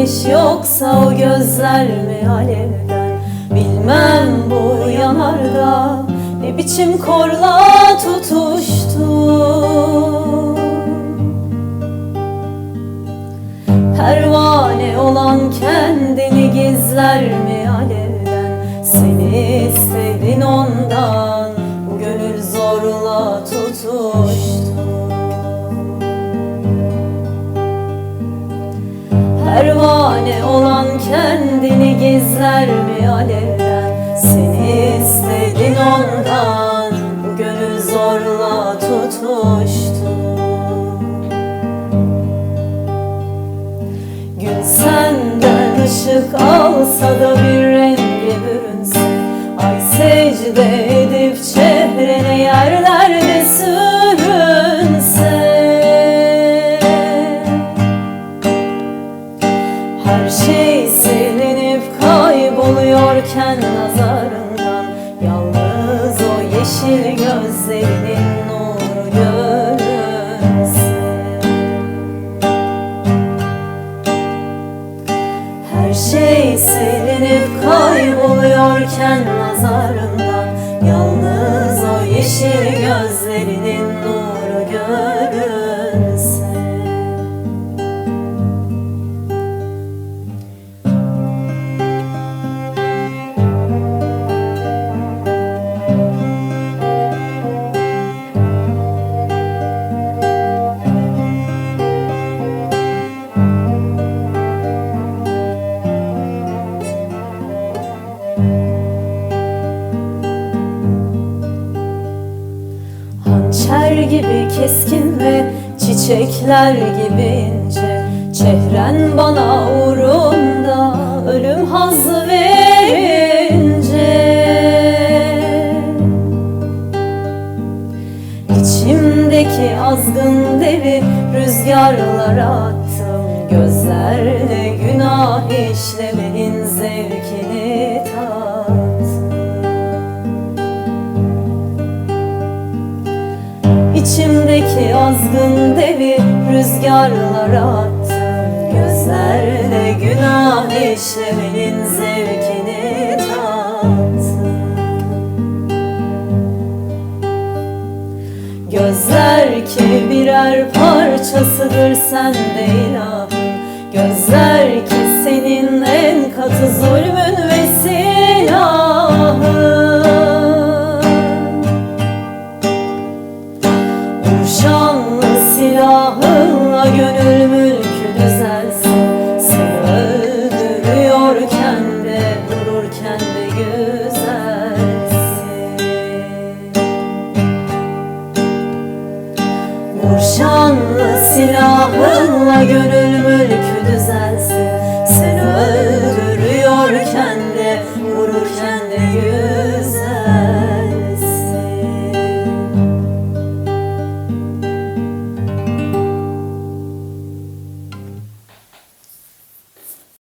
ateş yoksa o gözler mi alevden Bilmem bu yanarda ne biçim korla tutuştu Pervane olan kendini gizler mi alevden Seni istedin ondan bu gönül zorla tutuştu Pervane olan kendini gizler mi alevden? Seni istedin ondan bu gönül zorla tutuştu Gün senden ışık alsa da bir renge bürünse Ay secde edip çehrene gözlerinin nuru görünse Her şey silinip kayboluyorken nazarından Yalnız o yeşil gözlerinin Hançer gibi keskin ve çiçekler gibi ince. Çehren bana uğrunda ölüm hazzı verince. İçimdeki azgın devi rüzgarlara attım. Gözlerle günah işlemenin zevkini İçimdeki azgın devi rüzgarlara attım Gözlerle günah işlemenin zevkini tattım Gözler ki birer parçasıdır sende ilahım Gözler ki seni Şanlı silahınla gönül mülkü düzensin Seni öldürüyorken de vururken de güzelsin. Vur şanlı silahınla gönül mülkü